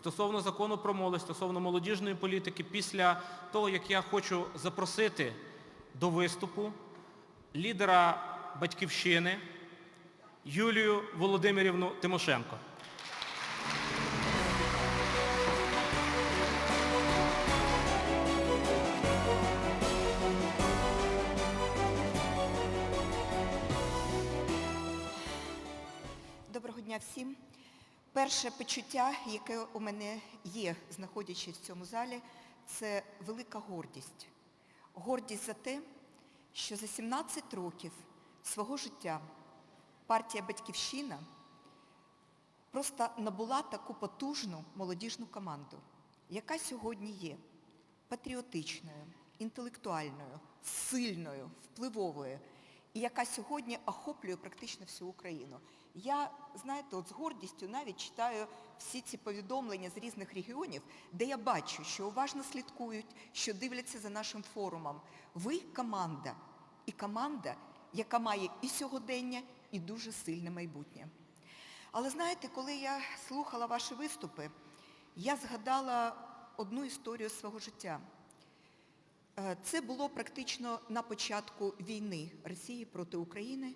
стосовно закону про молодь, стосовно молодіжної політики, після того, як я хочу запросити до виступу лідера Батьківщини Юлію Володимирівну Тимошенко. Доброго дня всім. Перше почуття, яке у мене є, знаходячись в цьому залі, це велика гордість. Гордість за те, що за 17 років свого життя партія Батьківщина просто набула таку потужну молодіжну команду, яка сьогодні є патріотичною, інтелектуальною, сильною, впливовою, і яка сьогодні охоплює практично всю Україну. Я, знаєте, от з гордістю навіть читаю всі ці повідомлення з різних регіонів, де я бачу, що уважно слідкують, що дивляться за нашим форумом. Ви команда, і команда, яка має і сьогодення, і дуже сильне майбутнє. Але знаєте, коли я слухала ваші виступи, я згадала одну історію свого життя. Е, Це було практично на початку війни Росії проти України.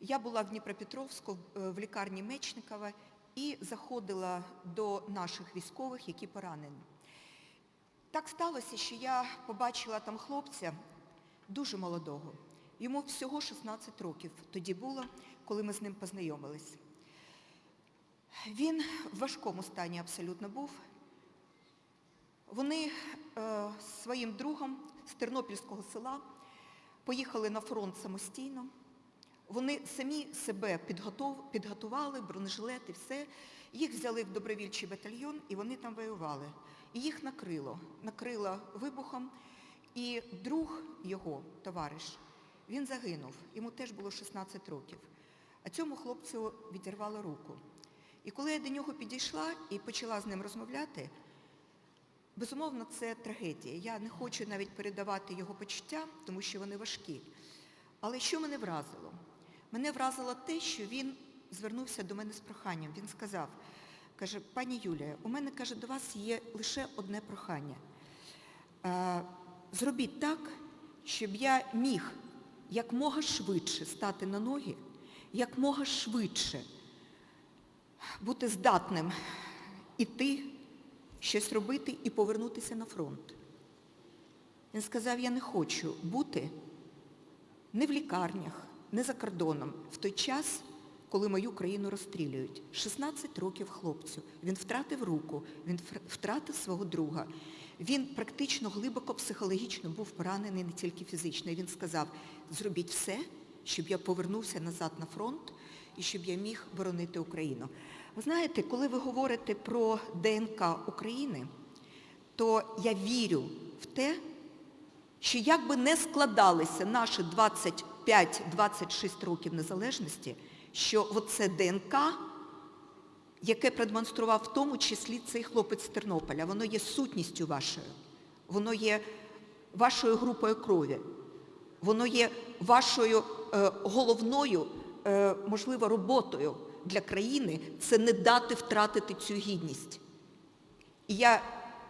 Я була в Дніпропетровську е, в лікарні Мечникова і заходила до наших військових, які поранені. Так сталося, що я побачила там хлопця дуже молодого. Йому всього 16 років тоді було, коли ми з ним познайомились. Він в важкому стані абсолютно був. Вони е, своїм другом з Тернопільського села поїхали на фронт самостійно. Вони самі себе підготов, підготували, бронежилети, все. Їх взяли в добровільчий батальйон і вони там воювали. І їх накрило. Накрило вибухом. І друг його, товариш, він загинув. Йому теж було 16 років. А цьому хлопцю відірвало руку. І коли я до нього підійшла і почала з ним розмовляти, Безумовно, це трагедія. Я не хочу навіть передавати його почуття, тому що вони важкі. Але що мене вразило? Мене вразило те, що він звернувся до мене з проханням. Він сказав, каже, пані Юлія, у мене, каже, до вас є лише одне прохання. Е, Зробіть так, щоб я міг якмога швидше стати на ноги, якмога швидше бути здатним іти щось робити і повернутися на фронт. Він сказав, я не хочу бути не в лікарнях, не за кордоном в той час, коли мою країну розстрілюють. 16 років хлопцю. Він втратив руку, він втратив свого друга. Він практично глибоко психологічно був поранений, не тільки фізично. І він сказав, зробіть все, щоб я повернувся назад на фронт і щоб я міг боронити Україну. Ви знаєте, коли ви говорите про ДНК України, то я вірю в те, що як би не складалися наші 25-26 років незалежності, що оце ДНК, яке продемонстрував в тому числі цей хлопець з Тернополя, воно є сутністю вашою, воно є вашою групою крові, воно є вашою е, головною, е, можливо, роботою для країни, це не дати втратити цю гідність. І я,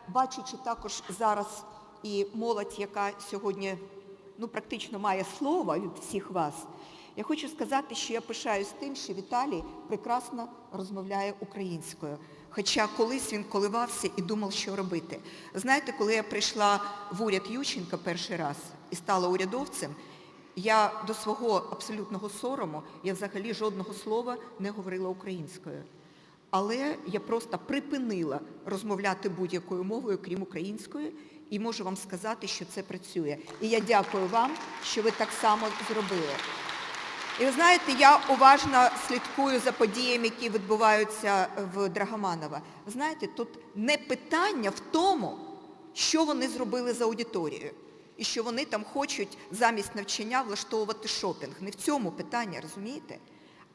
бачучи також зараз і молодь, яка сьогодні ну, практично має слово від всіх вас, я хочу сказати, що я пишаюсь тим, що Віталій прекрасно розмовляє українською. Хоча колись він коливався і думав, що робити. Знаєте, коли я прийшла в уряд Ющенка перший раз і стала урядовцем, я до свого абсолютного сорому, я взагалі жодного слова не говорила українською. Але я просто припинила розмовляти будь-якою мовою, крім української, і можу вам сказати, що це працює. І я дякую вам, що ви так само зробили. І ви знаєте, я уважно слідкую за подіями, які відбуваються в Драгоманова. Знаєте, тут не питання в тому, що вони зробили за аудиторією. І що вони там хочуть замість навчання влаштовувати шопінг. Не в цьому питання, розумієте?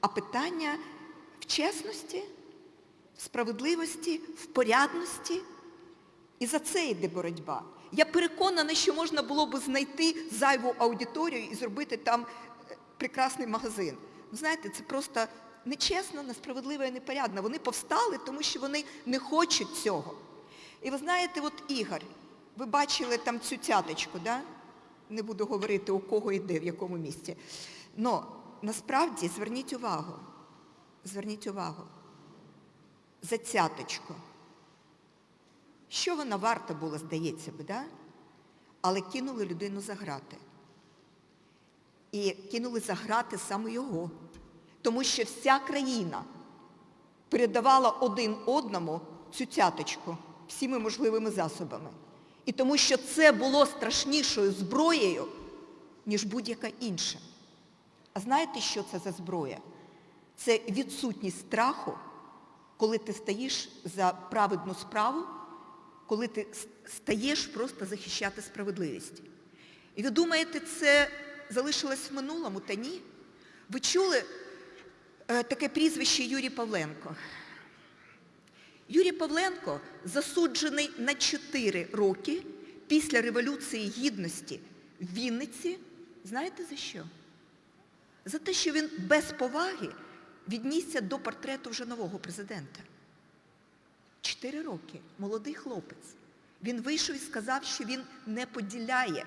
А питання в чесності, в справедливості, в порядності. І за це йде боротьба. Я переконана, що можна було б знайти зайву аудиторію і зробити там е, прекрасний магазин. Знаєте, це просто нечесно, несправедливо і непорядно. Вони повстали, тому що вони не хочуть цього. І ви знаєте, от Ігор, ви бачили там цю цяточку, да? не буду говорити, у кого і де, в якому місці. Но насправді зверніть увагу, зверніть увагу, за цяточку. Що вона варта була, здається би, да? але кинули людину за грати. І кинули за грати саме його. Тому що вся країна передавала один одному цю цяточку всіми можливими засобами. І тому що це було страшнішою зброєю, ніж будь-яка інша. А знаєте, що це за зброя? Це відсутність страху, коли ти стоїш за праведну справу, коли ти стаєш просто захищати справедливість. І ви думаєте, це залишилось в минулому? Та ні. Ви чули е, таке прізвище Юрій Павленко? Юрій Павленко засуджений на 4 роки після Революції Гідності в Вінниці. Знаєте за що? За те, що він без поваги віднісся до портрету вже нового президента. Чотири роки. Молодий хлопець. Він вийшов і сказав, що він не поділяє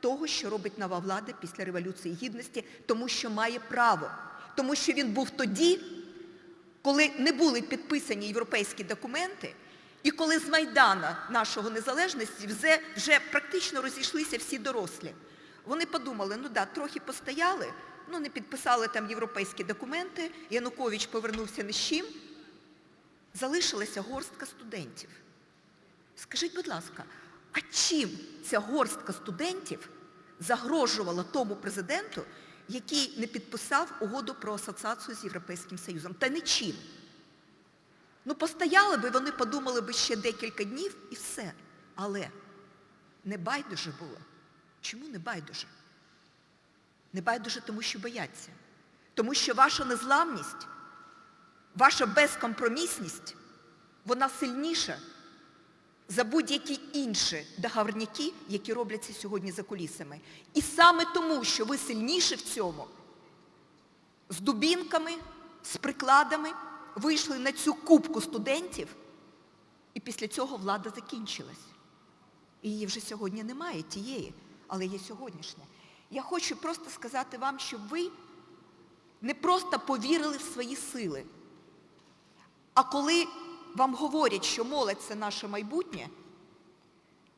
того, що робить нова влада після Революції Гідності, тому що має право. Тому що він був тоді, коли не були підписані європейські документи, і коли з Майдана нашого незалежності вже, вже практично розійшлися всі дорослі. Вони подумали, ну да, трохи постояли, ну не підписали там європейські документи, Янукович повернувся ні з чим, залишилася горстка студентів. Скажіть, будь ласка, а чим ця горстка студентів загрожувала тому президенту, який не підписав угоду про асоціацію з Європейським Союзом? Та нічим. Ну, постояли би, вони подумали би ще декілька днів і все. Але не байдуже було. Чому не байдуже? Не байдуже, тому що бояться. Тому що ваша незламність, ваша безкомпромісність, вона сильніша за будь-які інші договорняки, які робляться сьогодні за кулісами. І саме тому, що ви сильніші в цьому, з дубінками, з прикладами вийшли на цю кубку студентів, і після цього влада закінчилась. І її вже сьогодні немає, тієї, але є сьогоднішня. Я хочу просто сказати вам, щоб ви не просто повірили в свої сили, а коли вам говорять, що молодь це наше майбутнє,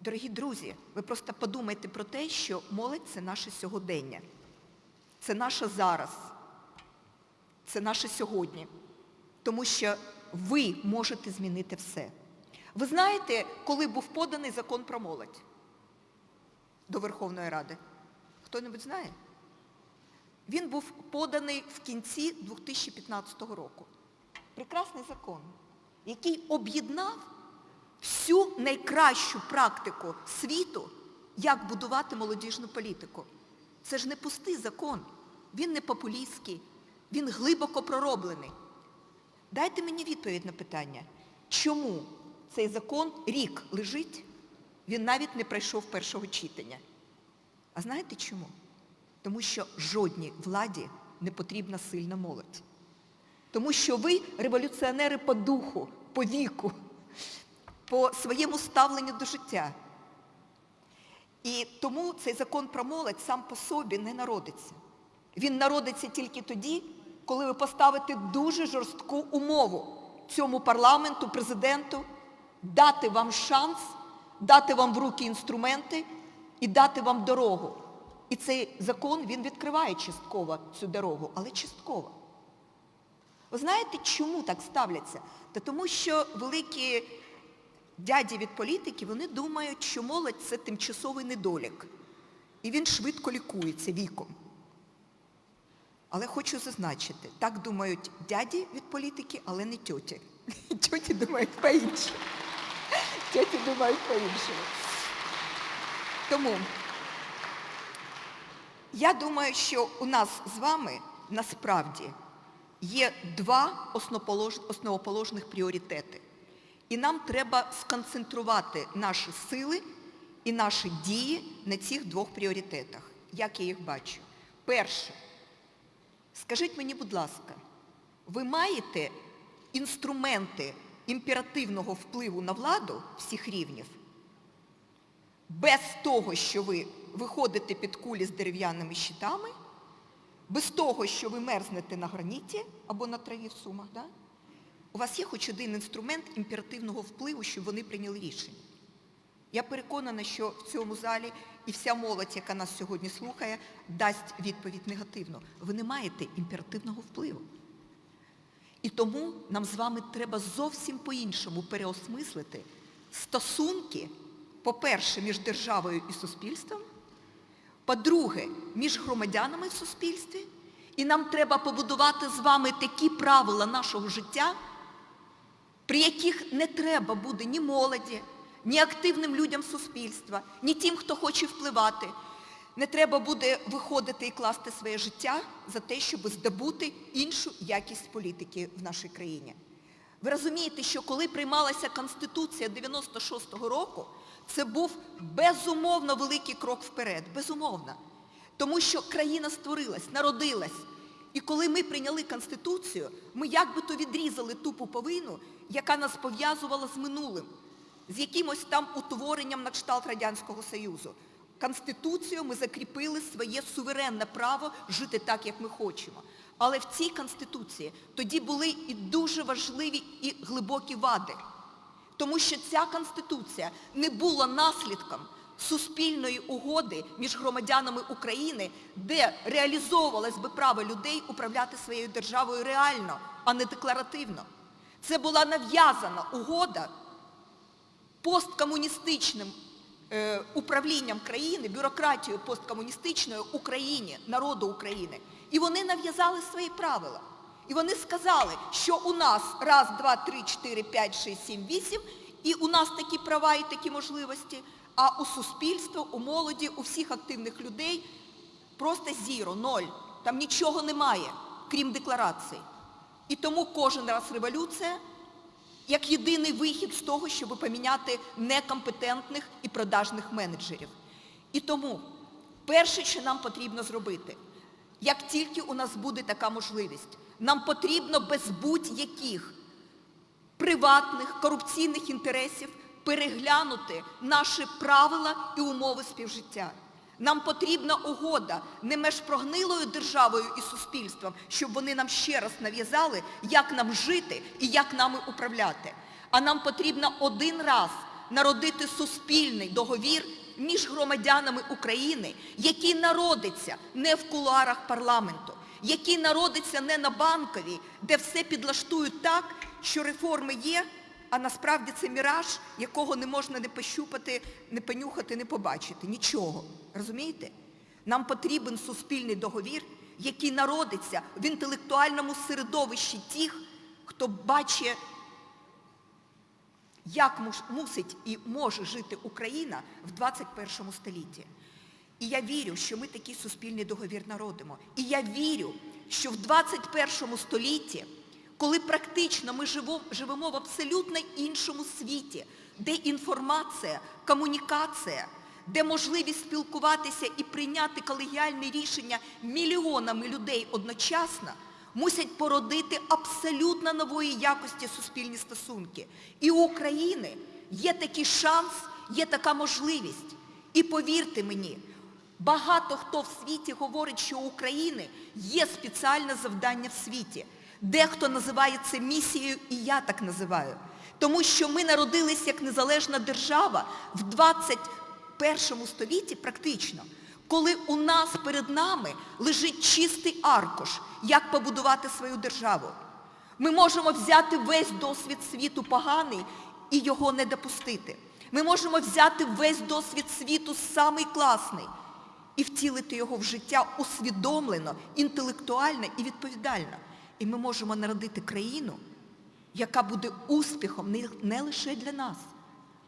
дорогі друзі, ви просто подумайте про те, що молодь це наше сьогодення. Це наше зараз. Це наше сьогодні. Тому що ви можете змінити все. Ви знаєте, коли був поданий закон про молодь до Верховної Ради? Хто-небудь знає? Він був поданий в кінці 2015 року. Прекрасний закон, який об'єднав всю найкращу практику світу, як будувати молодіжну політику. Це ж не пустий закон, він не популістський, він глибоко пророблений. Дайте мені відповідь на питання, чому цей закон рік лежить, він навіть не пройшов першого читання. А знаєте чому? Тому що жодній владі не потрібна сильна молодь. Тому що ви революціонери по духу, по віку, по своєму ставленню до життя. І тому цей закон про молодь сам по собі не народиться. Він народиться тільки тоді, коли ви поставите дуже жорстку умову цьому парламенту, президенту, дати вам шанс, дати вам в руки інструменти і дати вам дорогу. І цей закон, він відкриває частково цю дорогу, але частково. Ви знаєте, чому так ставляться? Та тому що великі дяді від політики, вони думають, що молодь це тимчасовий недолік. І він швидко лікується віком. Але хочу зазначити, так думають дяді від політики, але не тьоті. Тьоті думають по-іншому. Тьоті думають по-іншому. Тому я думаю, що у нас з вами насправді є два основоположних пріоритети. І нам треба сконцентрувати наші сили і наші дії на цих двох пріоритетах. Як я їх бачу? Перше. Скажіть мені, будь ласка, ви маєте інструменти імперативного впливу на владу всіх рівнів, без того, що ви виходите під кулі з дерев'яними щитами, без того, що ви мерзнете на граніті або на траві в сумах, да? у вас є хоч один інструмент імперативного впливу, щоб вони прийняли рішення. Я переконана, що в цьому залі і вся молодь, яка нас сьогодні слухає, дасть відповідь негативно. Ви не маєте імперативного впливу. І тому нам з вами треба зовсім по-іншому переосмислити стосунки, по-перше, між державою і суспільством, по-друге, між громадянами в суспільстві. І нам треба побудувати з вами такі правила нашого життя, при яких не треба буде ні молоді, ні активним людям суспільства, ні тим, хто хоче впливати. Не треба буде виходити і класти своє життя за те, щоб здобути іншу якість політики в нашій країні. Ви розумієте, що коли приймалася Конституція 96-го року, це був безумовно великий крок вперед, безумовно. Тому що країна створилась, народилась. І коли ми прийняли Конституцію, ми як би то відрізали ту пуповину, яка нас пов'язувала з минулим, з якимось там утворенням на кшталт Радянського Союзу. Конституцією ми закріпили своє суверенне право жити так, як ми хочемо. Але в цій Конституції тоді були і дуже важливі і глибокі вади. Тому що ця Конституція не була наслідком суспільної угоди між громадянами України, де реалізовувалось би право людей управляти своєю державою реально, а не декларативно. Це була нав'язана угода посткомуністичним е, управлінням країни, бюрократією посткомуністичною Україні, народу України. І вони нав'язали свої правила. І вони сказали, що у нас раз, два, три, чотири, п'ять, шість, сім, вісім, і у нас такі права і такі можливості, а у суспільства, у молоді, у всіх активних людей просто зіро, ноль. Там нічого немає, крім декларацій. І тому кожен раз революція як єдиний вихід з того, щоб поміняти некомпетентних і продажних менеджерів. І тому перше, що нам потрібно зробити, як тільки у нас буде така можливість, нам потрібно без будь-яких приватних корупційних інтересів переглянути наші правила і умови співжиття. Нам потрібна угода не між прогнилою державою і суспільством, щоб вони нам ще раз нав'язали, як нам жити і як нами управляти. А нам потрібно один раз народити суспільний договір між громадянами України, який народиться не в кулуарах парламенту, який народиться не на банковій, де все підлаштують так, що реформи є, а насправді це міраж, якого не можна не пощупати, не понюхати, не побачити. Нічого. Розумієте? Нам потрібен суспільний договір, який народиться в інтелектуальному середовищі тих, хто бачить, як мусить і може жити Україна в 21 столітті. І я вірю, що ми такий суспільний договір народимо. І я вірю, що в 21 столітті, коли практично ми живемо в абсолютно іншому світі, де інформація, комунікація, де можливість спілкуватися і прийняти колегіальне рішення мільйонами людей одночасно, мусять породити абсолютно нової якості суспільні стосунки. І у України є такий шанс, є така можливість. І повірте мені, багато хто в світі говорить, що у України є спеціальне завдання в світі. Дехто називає це місією, і я так називаю. Тому що ми народились як незалежна держава в 21 столітті практично, коли у нас перед нами лежить чистий аркуш, як побудувати свою державу. Ми можемо взяти весь досвід світу поганий і його не допустити. Ми можемо взяти весь досвід світу самий класний і втілити його в життя усвідомлено, інтелектуально і відповідально. І ми можемо народити країну, яка буде успіхом не, лише для нас,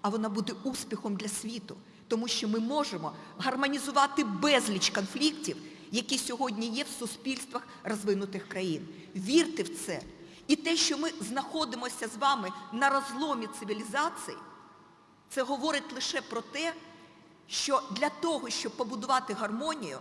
а вона буде успіхом для світу. Тому що ми можемо гармонізувати безліч конфліктів, які сьогодні є в суспільствах розвинутих країн. Вірте в це. І те, що ми знаходимося з вами на розломі цивілізацій, це говорить лише про те, що для того, щоб побудувати гармонію,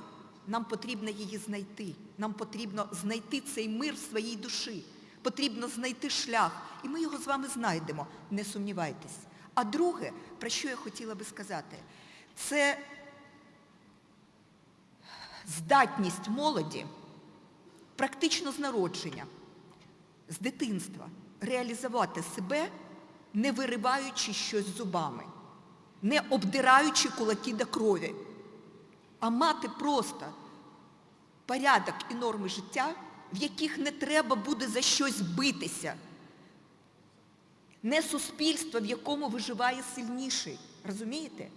нам потрібно її знайти. Нам потрібно знайти цей мир в своїй душі. Потрібно знайти шлях, і ми його з вами знайдемо, не сумнівайтесь. А друге, про що я хотіла би сказати, це здатність молоді практично з народження, з дитинства реалізувати себе, не вириваючи щось зубами, не обдираючи кулаки до крові, а мати просто порядок і норми життя, в яких не треба буде за щось битися. Не суспільство, в якому виживає сильніший, розумієте?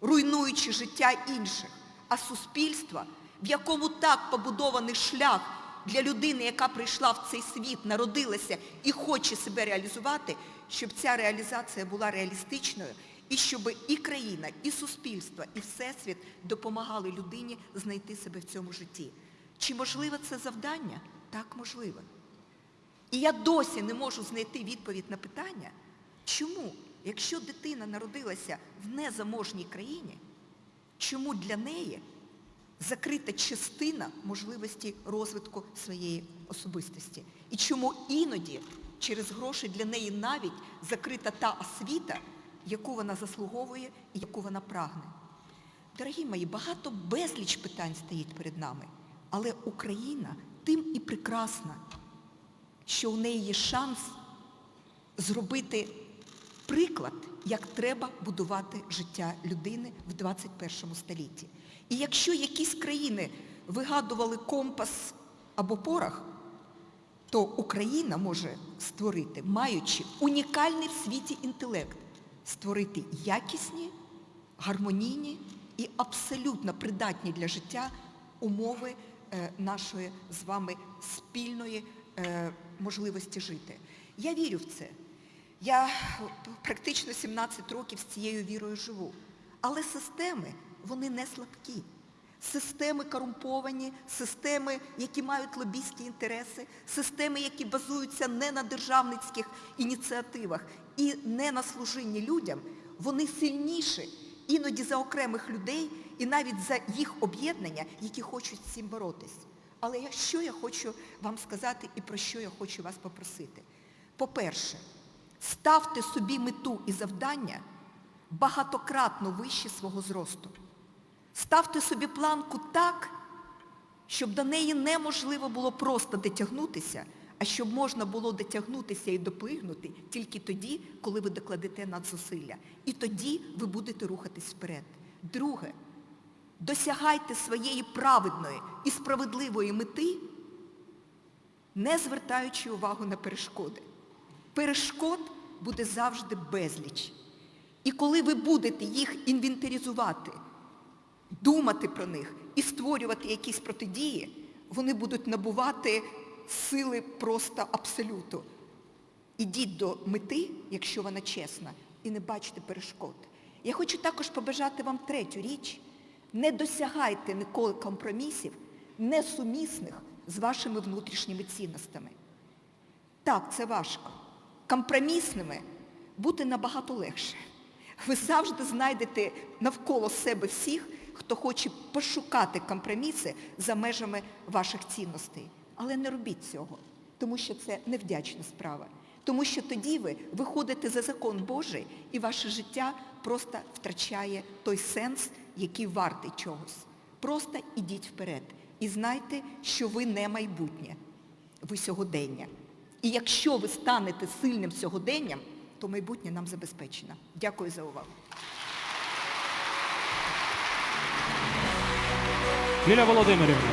Руйнуючи життя інших, а суспільство, в якому так побудований шлях для людини, яка прийшла в цей світ, народилася і хоче себе реалізувати, щоб ця реалізація була реалістичною, і щоб і країна, і суспільство, і всесвіт допомагали людині знайти себе в цьому житті. Чи можливе це завдання? Так, можливе. І я досі не можу знайти відповідь на питання, чому, якщо дитина народилася в незаможній країні, чому для неї закрита частина можливості розвитку своєї особистості? І чому іноді через гроші для неї навіть закрита та освіта, яку вона заслуговує і яку вона прагне? Дорогі мої, багато безліч питань стоїть перед нами, але Україна тим і прекрасна, що у неї є шанс зробити приклад, як треба будувати життя людини в 21 столітті. І якщо якісь країни вигадували компас або порох, то Україна може створити, маючи унікальний в світі інтелект, створити якісні, гармонійні і абсолютно придатні для життя умови е, нашої з вами спільної е, можливості жити. Я вірю в це. Я практично 17 років з цією вірою живу. Але системи, вони не слабкі. Системи корумповані, системи, які мають лобійські інтереси, системи, які базуються не на державницьких ініціативах і не на служінні людям, вони сильніші іноді за окремих людей і навіть за їх об'єднання, які хочуть з цим боротись. Але що я хочу вам сказати і про що я хочу вас попросити? По-перше, ставте собі мету і завдання багатократно вище свого зросту. Ставте собі планку так, щоб до неї неможливо було просто дотягнутися, а щоб можна було дотягнутися і доплигнути тільки тоді, коли ви докладете надзусилля. І тоді ви будете рухатись вперед. Друге, досягайте своєї праведної і справедливої мети, не звертаючи увагу на перешкоди. Перешкод буде завжди безліч. І коли ви будете їх інвентаризувати, думати про них і створювати якісь протидії, вони будуть набувати сили просто абсолюту. Ідіть до мети, якщо вона чесна, і не бачите перешкод. Я хочу також побажати вам третю річ. Не досягайте ніколи компромісів, несумісних з вашими внутрішніми цінностями. Так, це важко. Компромісними бути набагато легше. Ви завжди знайдете навколо себе всіх, хто хоче пошукати компроміси за межами ваших цінностей. Але не робіть цього, тому що це невдячна справа. Тому що тоді ви виходите за закон Божий, і ваше життя просто втрачає той сенс, який вартий чогось. Просто ідіть вперед. І знайте, що ви не майбутнє, ви сьогодення. І якщо ви станете сильним сьогоденням, то майбутнє нам забезпечено. Дякую за увагу. Юлія Володимирівна.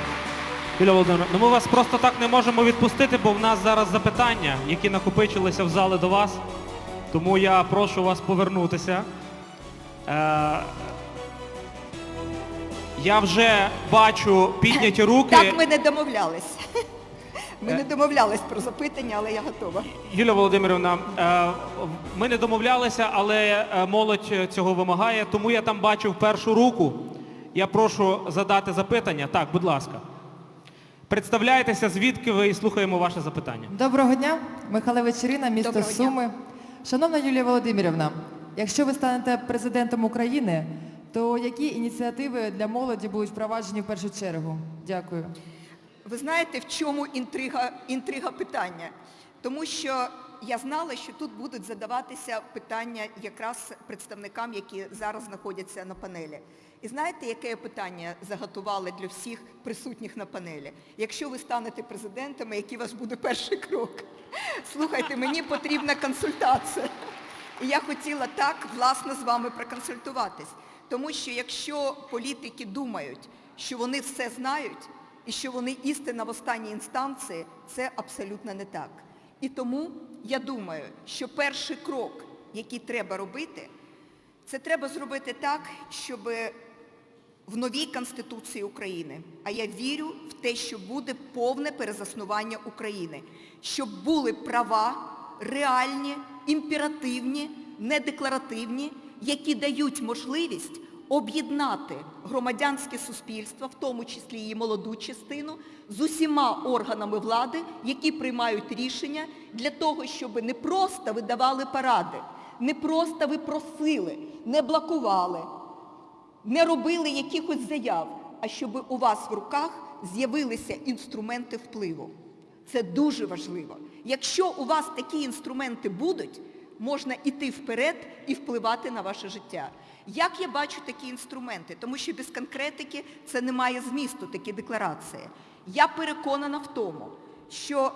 Юлія Володимирівна, ну ми вас просто так не можемо відпустити, бо в нас зараз запитання, які накопичилися в зали до вас. Тому я прошу вас повернутися. Е, я вже бачу підняті руки. Так ми не домовлялись. Ми не домовлялись про запитання, але я готова. Юлія Володимирівна, е, ми не домовлялися, але е, молодь цього вимагає, тому я там бачив першу руку. Я прошу задати запитання. Так, будь ласка. Представляйтеся, звідки ви і слухаємо ваше запитання. Доброго дня, Михайлович Ірина, місто Доброго дня. Суми. Шановна Юлія Володимирівна, якщо ви станете президентом України, то які ініціативи для молоді будуть впроваджені в першу чергу? Дякую. Ви знаєте, в чому інтрига, інтрига питання? Тому що я знала, що тут будуть задаватися питання якраз представникам, які зараз знаходяться на панелі. І знаєте, яке питання заготувала для всіх присутніх на панелі? Якщо ви станете президентами, який ваш буде перший крок? Слухайте, мені потрібна консультація. І я хотіла так, власне, з вами проконсультуватись. Тому що якщо політики думають, що вони все знають і що вони істина в останній інстанції, це абсолютно не так. І тому я думаю, що перший крок, який треба робити, це треба зробити так, щоб в новій Конституції України, а я вірю в те, що буде повне перезаснування України, щоб були права реальні, імперативні, недекларативні, які дають можливість об'єднати громадянське суспільство, в тому числі її молоду частину, з усіма органами влади, які приймають рішення для того, щоб не просто видавали паради, не просто ви просили, не блокували, не робили якихось заяв, а щоб у вас в руках з'явилися інструменти впливу. Це дуже важливо. Якщо у вас такі інструменти будуть, можна йти вперед і впливати на ваше життя. Як я бачу такі інструменти? Тому що без конкретики це не має змісту, такі декларації. Я переконана в тому, що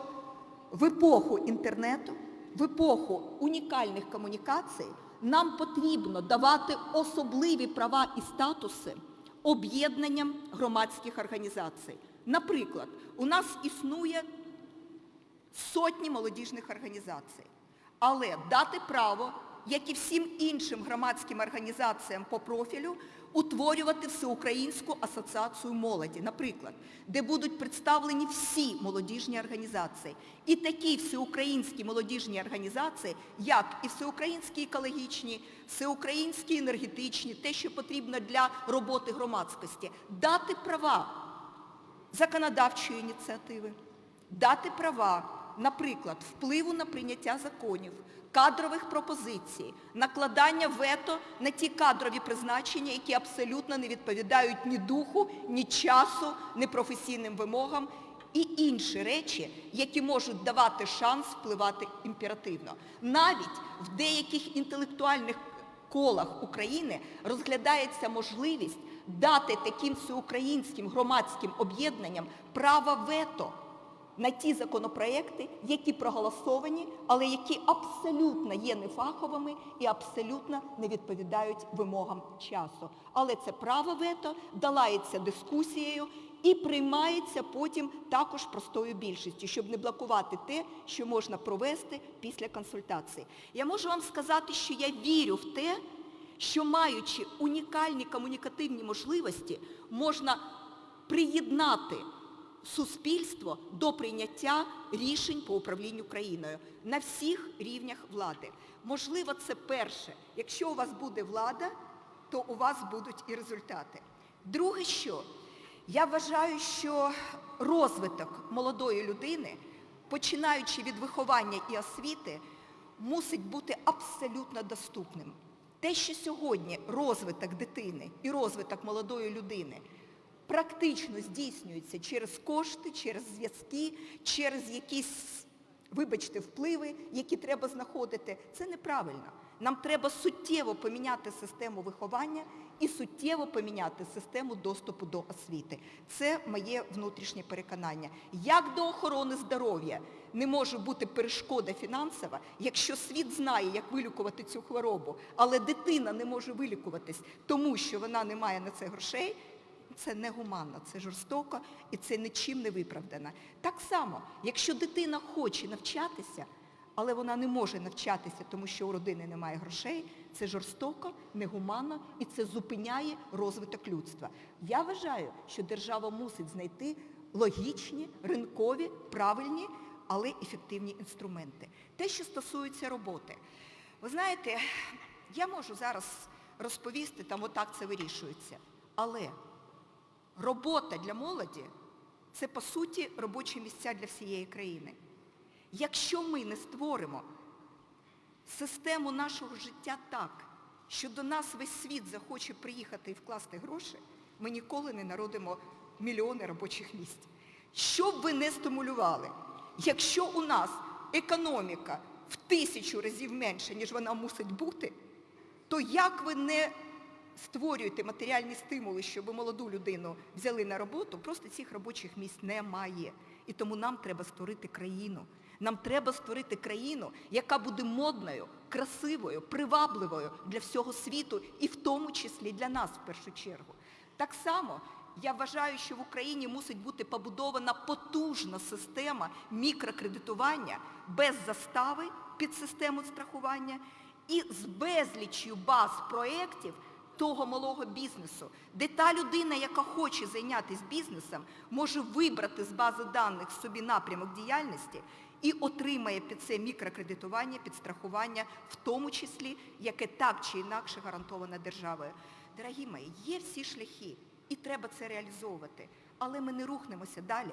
в епоху інтернету, в епоху унікальних комунікацій нам потрібно давати особливі права і статуси об'єднанням громадських організацій. Наприклад, у нас існує сотні молодіжних організацій, але дати право, як і всім іншим громадським організаціям по профілю, утворювати всеукраїнську асоціацію молоді, наприклад, де будуть представлені всі молодіжні організації. І такі всеукраїнські молодіжні організації, як і всеукраїнські екологічні, всеукраїнські енергетичні, те, що потрібно для роботи громадськості, дати права законодавчої ініціативи, дати права, наприклад, впливу на прийняття законів, кадрових пропозицій, накладання вето на ті кадрові призначення, які абсолютно не відповідають ні духу, ні часу, ні професійним вимогам і інші речі, які можуть давати шанс впливати імперативно. Навіть в деяких інтелектуальних колах України розглядається можливість дати таким всеукраїнським громадським об'єднанням право вето на ті законопроекти, які проголосовані, але які абсолютно є нефаховими і абсолютно не відповідають вимогам часу. Але це право вето долається дискусією і приймається потім також простою більшістю, щоб не блокувати те, що можна провести після консультації. Я можу вам сказати, що я вірю в те, що маючи унікальні комунікативні можливості, можна приєднати суспільство до прийняття рішень по управлінню країною на всіх рівнях влади. Можливо, це перше. Якщо у вас буде влада, то у вас будуть і результати. Друге, що я вважаю, що розвиток молодої людини, починаючи від виховання і освіти, мусить бути абсолютно доступним. Те, що сьогодні розвиток дитини і розвиток молодої людини практично здійснюється через кошти, через зв'язки, через якісь, вибачте, впливи, які треба знаходити, це неправильно. Нам треба суттєво поміняти систему виховання і суттєво поміняти систему доступу до освіти. Це моє внутрішнє переконання. Як до охорони здоров'я не може бути перешкода фінансова, якщо світ знає, як вилікувати цю хворобу, але дитина не може вилікуватись, тому що вона не має на це грошей, це негуманно, це жорстоко і це нічим не виправдано. Так само, якщо дитина хоче навчатися, але вона не може навчатися, тому що у родини немає грошей, це жорстоко, негуманно і це зупиняє розвиток людства. Я вважаю, що держава мусить знайти логічні, ринкові, правильні, але ефективні інструменти. Те, що стосується роботи. Ви знаєте, я можу зараз розповісти, там отак це вирішується. Але робота для молоді – це, по суті, робочі місця для всієї країни. Якщо ми не створимо систему нашого життя так, що до нас весь світ захоче приїхати і вкласти гроші, ми ніколи не народимо мільйони робочих місць. Що б ви не стимулювали, якщо у нас економіка в тисячу разів менша, ніж вона мусить бути, то як ви не створюєте матеріальні стимули, щоб молоду людину взяли на роботу, просто цих робочих місць немає. І тому нам треба створити країну. Нам треба створити країну, яка буде модною, красивою, привабливою для всього світу, і в тому числі для нас в першу чергу. Так само я вважаю, що в Україні мусить бути побудована потужна система мікрокредитування без застави під систему страхування і з безліччю баз проєктів того малого бізнесу, де та людина, яка хоче зайнятися бізнесом, може вибрати з бази даних собі напрямок діяльності і отримає під це мікрокредитування, підстрахування, в тому числі, яке так чи інакше гарантоване державою. Дорогі мої, є всі шляхи, і треба це реалізовувати. Але ми не рухнемося далі,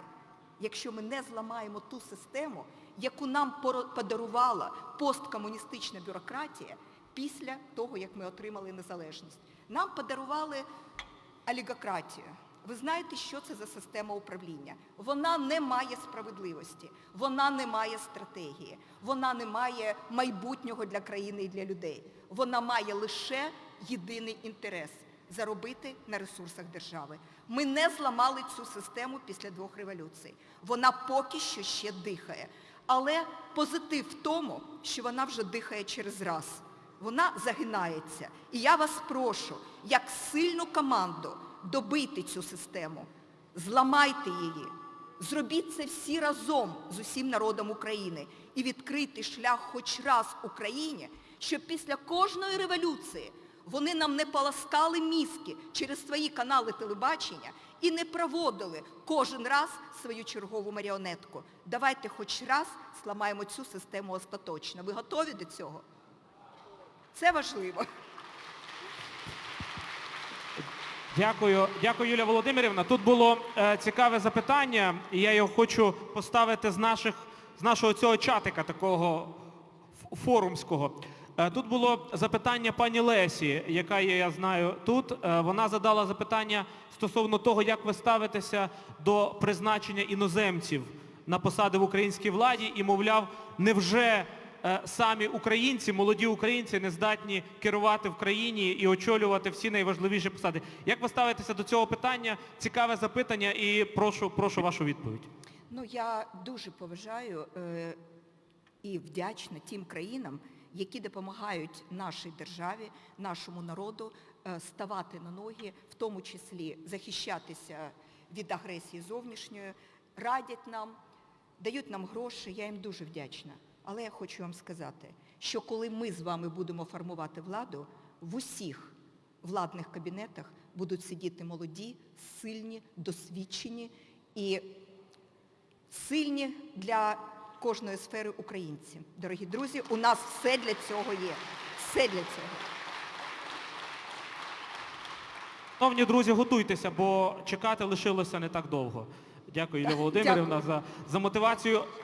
якщо ми не зламаємо ту систему, яку нам подарувала посткомуністична бюрократія після того, як ми отримали незалежність. Нам подарували олігократію. Ви знаєте, що це за система управління? Вона не має справедливості, вона не має стратегії, вона не має майбутнього для країни і для людей. Вона має лише єдиний інтерес заробити на ресурсах держави. Ми не зламали цю систему після двох революцій. Вона поки що ще дихає. Але позитив в тому, що вона вже дихає через раз. Вона загинається. І я вас прошу, як сильну команду, добити цю систему. Зламайте її. Зробіть це всі разом з усім народом України і відкрити шлях хоч раз Україні, щоб після кожної революції вони нам не поласкали мізки через свої канали телебачення і не проводили кожен раз свою чергову маріонетку. Давайте хоч раз зламаємо цю систему остаточно. Ви готові до цього? Це важливо. Дякую, дякую, Юлія Володимирівна. Тут було е, цікаве запитання, і я його хочу поставити з наших з нашого цього чатика, такого форумського. Е, тут було запитання пані Лесі, яка є, я знаю, тут. Е, вона задала запитання стосовно того, як ви ставитеся до призначення іноземців на посади в українській владі, і мовляв, невже самі українці, молоді українці не здатні керувати в країні і очолювати всі найважливіші посади. Як ви ставитеся до цього питання? Цікаве запитання і прошу, прошу вашу відповідь. Ну, я дуже поважаю е, і вдячна тим країнам, які допомагають нашій державі, нашому народу е, ставати на ноги, в тому числі захищатися від агресії зовнішньої, радять нам, дають нам гроші, я їм дуже вдячна. Але я хочу вам сказати, що коли ми з вами будемо формувати владу, в усіх владних кабінетах будуть сидіти молоді, сильні, досвідчені і сильні для кожної сфери українці. Дорогі друзі, у нас все для цього є. Все для цього. Шановні друзі, готуйтеся, бо чекати лишилося не так довго. Дякую, Юлія Володимирівна, за, за мотивацію.